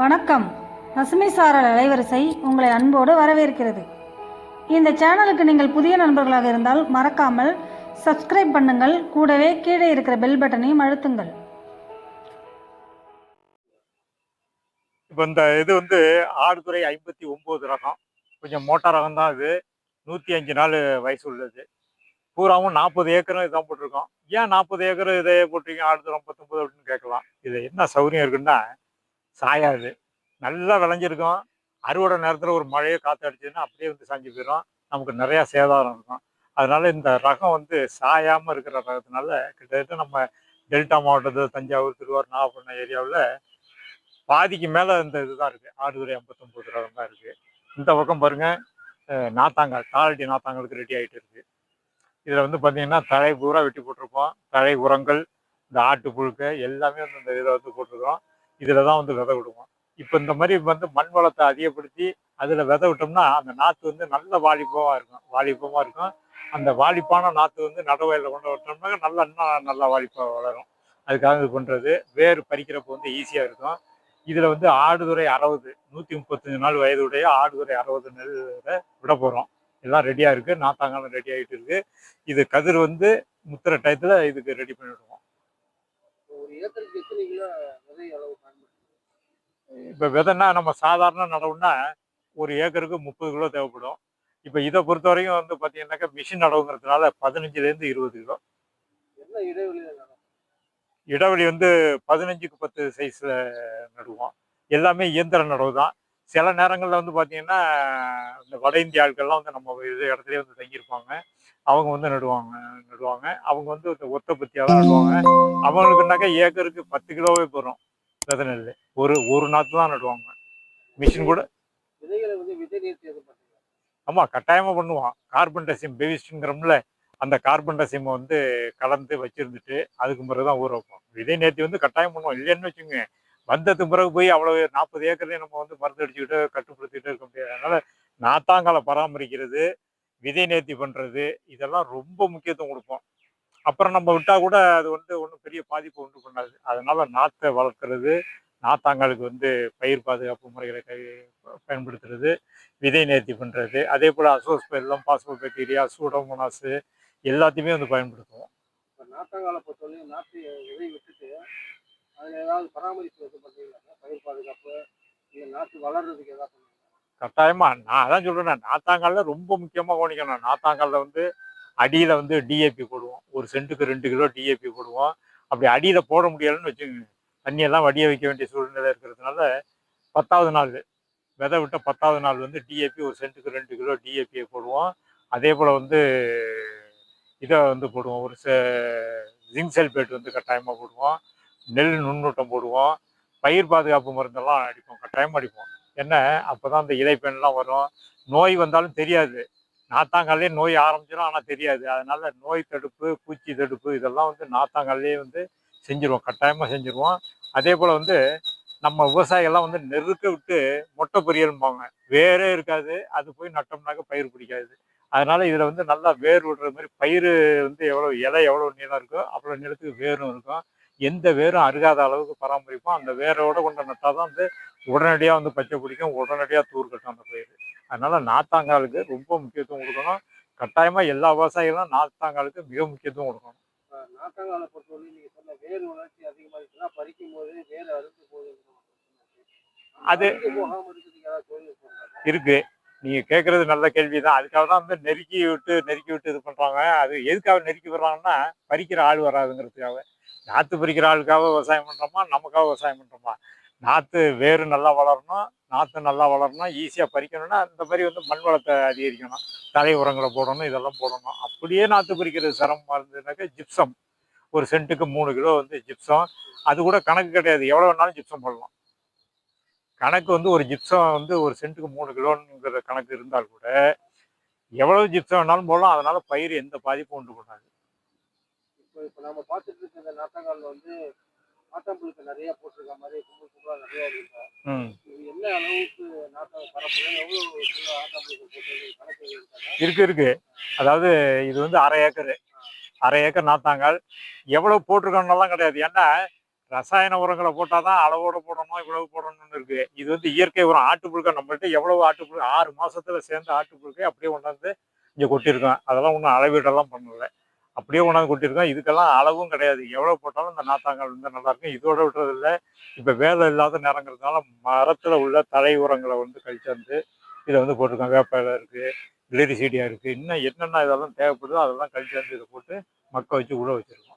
வணக்கம். பசுமை சாரல் அலைவரிசை உங்களை அன்போடு வரவேற்கிறது. இந்த சேனலுக்கு நீங்கள் புதிய நண்பர்களாக இருந்தால் மறக்காமல் சப்ஸ்கிரைப் பண்ணுங்கள். கூடவே கீழே இருக்கிற பெல் பட்டனையும் அழுத்துங்கள். இப்போ இந்த இது வந்து ஆடுதுறை ஐம்பத்தி ஒம்பது ரகம். கொஞ்சம் மோட்டார் ரகம் தான் இது. நூற்றி அஞ்சு நாள் வயசு உள்ளது. பூராவும் நாற்பது ஏக்கரும் இதான் போட்டிருக்கோம். ஏன் நாற்பது ஏக்கர் இதே போட்டிருக்கீங்க? ஆடுதுறை ஐம்பத்தொம்பது அப்படின்னு கேட்கலாம். இது என்ன சௌகரியம் இருக்குன்னா சாயாது. நல்லா விளைஞ்சிருக்கும். அறுவடை நேரத்தில் ஒரு மழையை காற்று அடிச்சதுன்னா அப்படியே வந்து சாஞ்சு போயிடும் நமக்கு நிறையா சேதாரம் இருக்கும். அதனால இந்த ரகம் வந்து சாயாமல் இருக்கிற ரகத்தினால கிட்டத்தட்ட நம்ம டெல்டா மாவட்டத்தில் தஞ்சாவூர் திருவாரூர் நாகப்பட்டினம் ஏரியாவில் பாதிக்கு மேலே இந்த இதுதான் இருக்குது ஆடுதுறை ஐம்பத்தொம்பது ரகம் தான் இருக்குது இந்த பக்கம் பாருங்கள் நாத்தாங்கால் தாளடி நாத்தாங்களுக்கு ரெடி ஆகிட்டு இருக்குது இதில் வந்து பார்த்தீங்கன்னா தழை பூரா வெட்டி போட்டிருப்போம். தழை உரங்கள் இந்த ஆட்டு புழுக்க எல்லாமே வந்து இந்த இதில் வந்து போட்டிருக்கோம் இதில் தான் வந்து விதை விடுவோம். இப்போ இந்த மாதிரி வந்து மண் வளத்தை அதிகப்படுத்தி அதில் விதை விட்டோம்னா அந்த நாற்று வந்து நல்ல வாலிபமாக இருக்கும். வாலிபமாக இருக்கும். அந்த வாலிப்பான நாற்று வந்து நடவயலில் கொண்டு விட்டோம்னா நல்லா இன்னும் நல்லா வாலிப்பாக வளரும். அதுக்காக இது பண்ணுறது வேர் பறிக்கிறப்போ வந்து ஈஸியாக இருக்கும். இதில் வந்து ஆடுதுறை அறுபது நூற்றி முப்பத்தஞ்சு நாள் வயதுடைய ஆடுதுறை அறுபது நெல்லை விட போகிறோம் எல்லாம் ரெடியாக இருக்குது நாத்தாங்காலம் ரெடி ஆகிட்டு இருக்குது இது கதிர் வந்து முத்திர டயத்தில் இதுக்கு ரெடி பண்ணிவிடுவோம் ஒரு ஏக்கருக்கு எத்தனை கிலோ விதை அளவு இப்போ விதைன்னா நம்ம சாதாரண நடவுன்னா ஒரு ஏக்கருக்கு முப்பது கிலோ தேவைப்படும். இப்போ இதை பொறுத்த வரைக்கும் வந்து பார்த்தீங்கன்னாக்கா மிஷின் நடவுங்கிறதுனால பதினஞ்சுலேருந்து இருபது கிலோ. இடைவெளி வந்து பதினஞ்சுக்கு பத்து சைஸில் நடுவோம். எல்லாமே இயந்திர நடவு தான் சில நேரங்களில் வந்து பார்த்தீங்கன்னா இந்த வட இந்திய ஆட்கள்லாம் வந்து நம்ம இது இடத்துலயே வந்து தங்கியிருப்பாங்க. அவங்க வந்து நடுவாங்க நடுவாங்க. அவங்க வந்து ஒத்த பத்தியாக தான் நடுவாங்க. அவங்களுக்குனாக்கா ஏக்கருக்கு பத்து கிலோவே போகிறோம் விதை நெல் ஒரு ஒரு நாற்று தான் நடுவாங்க. மிஷின் கூட. ஆமாம் கட்டாயமாக பண்ணுவோம் கார்பன் டசியம் பெவிஸ்டுங்கிறோம்ல அந்த கார்பன் டசியம் வந்து கலந்து வச்சிருந்துட்டு அதுக்கு பிறகு தான் ஊற வைப்போம். விதை நேர்த்தி வந்து கட்டாயம் பண்ணுவோம். இல்லைன்னு வச்சுங்க வந்ததுக்கு பிறகு போய் அவ்வளோ நாற்பது ஏக்கர்லையும் நம்ம வந்து மருந்து அடிச்சுக்கிட்டு கட்டுப்படுத்திக்கிட்டு இருக்க முடியாது. அதனால நாத்தாங்காலை பராமரிக்கிறது விதை நேர்த்தி பண்ணுறது இதெல்லாம் ரொம்ப முக்கியத்துவம் கொடுப்போம். அப்புறம் நம்ம விட்டா கூட அது வந்து ஒன்றும் பெரிய பாதிப்பு உண்டு பண்ணாது. அதனால நாற்றை வளர்க்குறது நாத்தாங்காலுக்கு வந்து பயிர் பாதுகாப்பு முறைகளை கை பயன்படுத்துறது விதை நேர்த்தி பண்ணுறது அதே போல் அசோஸ்பெல்லம் பாஸ்போபெக்டீரியா சூடோமோனாஸு எல்லாத்தையுமே வந்து பயன்படுத்துவோம். இப்போ பொறுத்தவரையும் நாட்டு விதை விட்டுட்டு அதில் ஏதாவது பராமரிப்பு எது பண்ணுறீங்களா பயிர் பாதுகாப்பு இல்லை நாட்டு வளர்றதுக்கு ஏதாவது கட்டாயமாக நான் அதான் சொல்கிறேன் நாத்தாங்காலில் ரொம்ப முக்கியமாக கவனிக்கணும். நாத்தாங்காலில் வந்து அடியில் வந்து டிஏபி போடுவோம். ஒரு சென்ட்டுக்கு ரெண்டு கிலோ டிஏபி போடுவோம். அப்படி அடியில் போட முடியலன்னு வச்சுக்கோங்க. தண்ணியெல்லாம் வடிய வைக்க வேண்டிய சூழ்நிலை இருக்கிறதுனால பத்தாவது நாள் விதை விட்ட பத்தாவது நாள் வந்து டிஏபி ஒரு சென்ட்டுக்கு ரெண்டு கிலோ டிஏபியை போடுவோம். அதே போல் வந்து இதை வந்து போடுவோம். ஒரு ஜிங்க் சல்பேட் வந்து கட்டாயமாக போடுவோம். நெல் நுண்ணூட்டம் போடுவோம். பயிர் பாதுகாப்பு மருந்தெல்லாம் அடிப்போம். கட்டாயமாக அடிப்போம். என்ன? அப்போ தான் அந்த இலைப்பெண்லாம் வரும். நோய் வந்தாலும் தெரியாது. நாத்தாங்காலே நோய் ஆரம்பிச்சிடும் ஆனால் தெரியாது. அதனால நோய் தடுப்பு பூச்சி தடுப்பு இதெல்லாம் வந்து நாத்தாங்காலே வந்து செஞ்சுருவோம். கட்டாயமாக செஞ்சுருவோம். அதே போல் வந்து நம்ம விவசாயிகள்லாம் வந்து நெருக்க விட்டு மொட்டை பொரியல்பாங்க வேரே இருக்காது. அது போய் நட்டோம்னாக்க பயிர் பிடிக்காது. அதனால இதில் வந்து நல்லா வேர் விடுற மாதிரி பயிர் வந்து எவ்வளோ இலை எவ்வளோ நீளம் இருக்கோ அவ்வளோ நிலத்துக்கு வேரும் இருக்கும். எந்த வேரும் அருகாத அளவுக்கு பராமரிப்போம். அந்த வேரோட கொண்டு நட்டால் தான் வந்து உடனடியாக வந்து பச்சை பிடிக்கும். உடனடியாக தூர் கட்டும் அந்த பயிர் அதனால நாத்தாங்காலுக்கு ரொம்ப முக்கியத்துவம் கொடுக்கணும். கட்டாயமாக எல்லா விவசாயிகளும் நாத்தாங்காலுக்கு மிக முக்கியத்துவம் கொடுக்கணும். சொன்ன வளர்ச்சி இருக்குன்னா பறிக்கும் போது அறுத்து போகுது அது- இருக்கா? நீங்க கேட்கறது நல்ல கேள்வி தான் அதுக்காக தான் வந்து நெருக்கி விட்டு நெருக்கி விட்டு இது பண்றாங்க. அது எதுக்காக நெருக்கி விடுறாங்கன்னா பறிக்கிற ஆள் வராதுங்கிறதுக்காக. நாற்று பறிக்கிற ஆளுக்காக விவசாயம் பண்றோமா? நமக்காக விவசாயம் பண்றோமா? நாற்று வேறு நல்லா வளரணும். நாற்று நல்லா வளரணும் ஈஸியாக பறிக்கணும்னா இந்த மாதிரி வந்து மண் வளத்தை அதிகரிக்கணும். தலை உரங்களை போடணும் இதெல்லாம் போடணும். அப்படியே நாற்று பறிக்கிறது சிரமமாக இருந்ததுனாக்கா ஜிப்சம் ஒரு சென்ட்டுக்கு மூணு கிலோ வந்து ஜிப்சம் அது கூட கணக்கு கிடையாது. எவ்வளோ வேணாலும் ஜிப்சம் போடலாம். கணக்கு வந்து ஒரு ஜிப்சம் வந்து ஒரு சென்ட்டுக்கு மூணு கிலோங்கிற கணக்கு இருந்தால் கூட எவ்வளவு ஜிப்சம் வேணாலும் போடலாம். அதனால் பயிர் எந்த பாதிப்பும் உண்டு பண்ணாது இப்போ இப்போ நம்ம பார்த்துட்டு இருக்க இந்த வந்து ஆட்டாம்புழுக்கு நிறைய போட்டிருக்க மாதிரி கும்பல் கும்பலாக நிறைய இருக்கு. இது என்ன அளவுக்கு நாட்டம் பரப்புல எவ்வளோ கிலோ ஆட்டாம்புழுக்கு போட்டு கணக்கு இருக்காங்க? இருக்கு இருக்கு. அதாவது இது வந்து அரை ஏக்கர். அரை ஏக்கர் நாத்தாங்கால். எவ்வளவு போட்டிருக்கோம்னெல்லாம் கிடையாது. ஏன்னா ரசாயன உரங்களை போட்டால் தான் அளவோட போடணும் இவ்வளவு போடணும்னு இருக்கு. இது வந்து இயற்கை உரம். ஆட்டுப்புழுக்கை நம்மள்ட்ட எவ்வளவு ஆட்டுப்புழு ஆறு மாசத்துல சேர்ந்த ஆட்டுப்புழுக்கை அப்படியே கொண்டாந்து இங்கே கொட்டியிருக்கோம் அதெல்லாம் ஒன்றும் அளவீடெல்லாம் பண்ணல. அப்படியே கொண்டாந்து கொட்டியிருக்கோம். இதுக்கெல்லாம் அளவும் கிடையாது. எவ்வளோ போட்டாலும் இந்த நாத்தாங்கால் வந்து நல்லாயிருக்கும் இதோட விட்டுறது இல்லை இப்போ வேலை இல்லாத நேரங்கிறதுனால மரத்தில் உள்ள தழை உரங்களை வந்து கழிச்சாந்து இதை வந்து போட்டிருக்கோம் வேப்ப இருக்குது கிளரி செடியாக இருக்குது இன்னும் என்னென்ன இதெல்லாம் தேவைப்படுதோ அதெல்லாம் கழிச்சாந்து இதை போட்டு மக்க வச்சு உழ வச்சிருக்கோம்.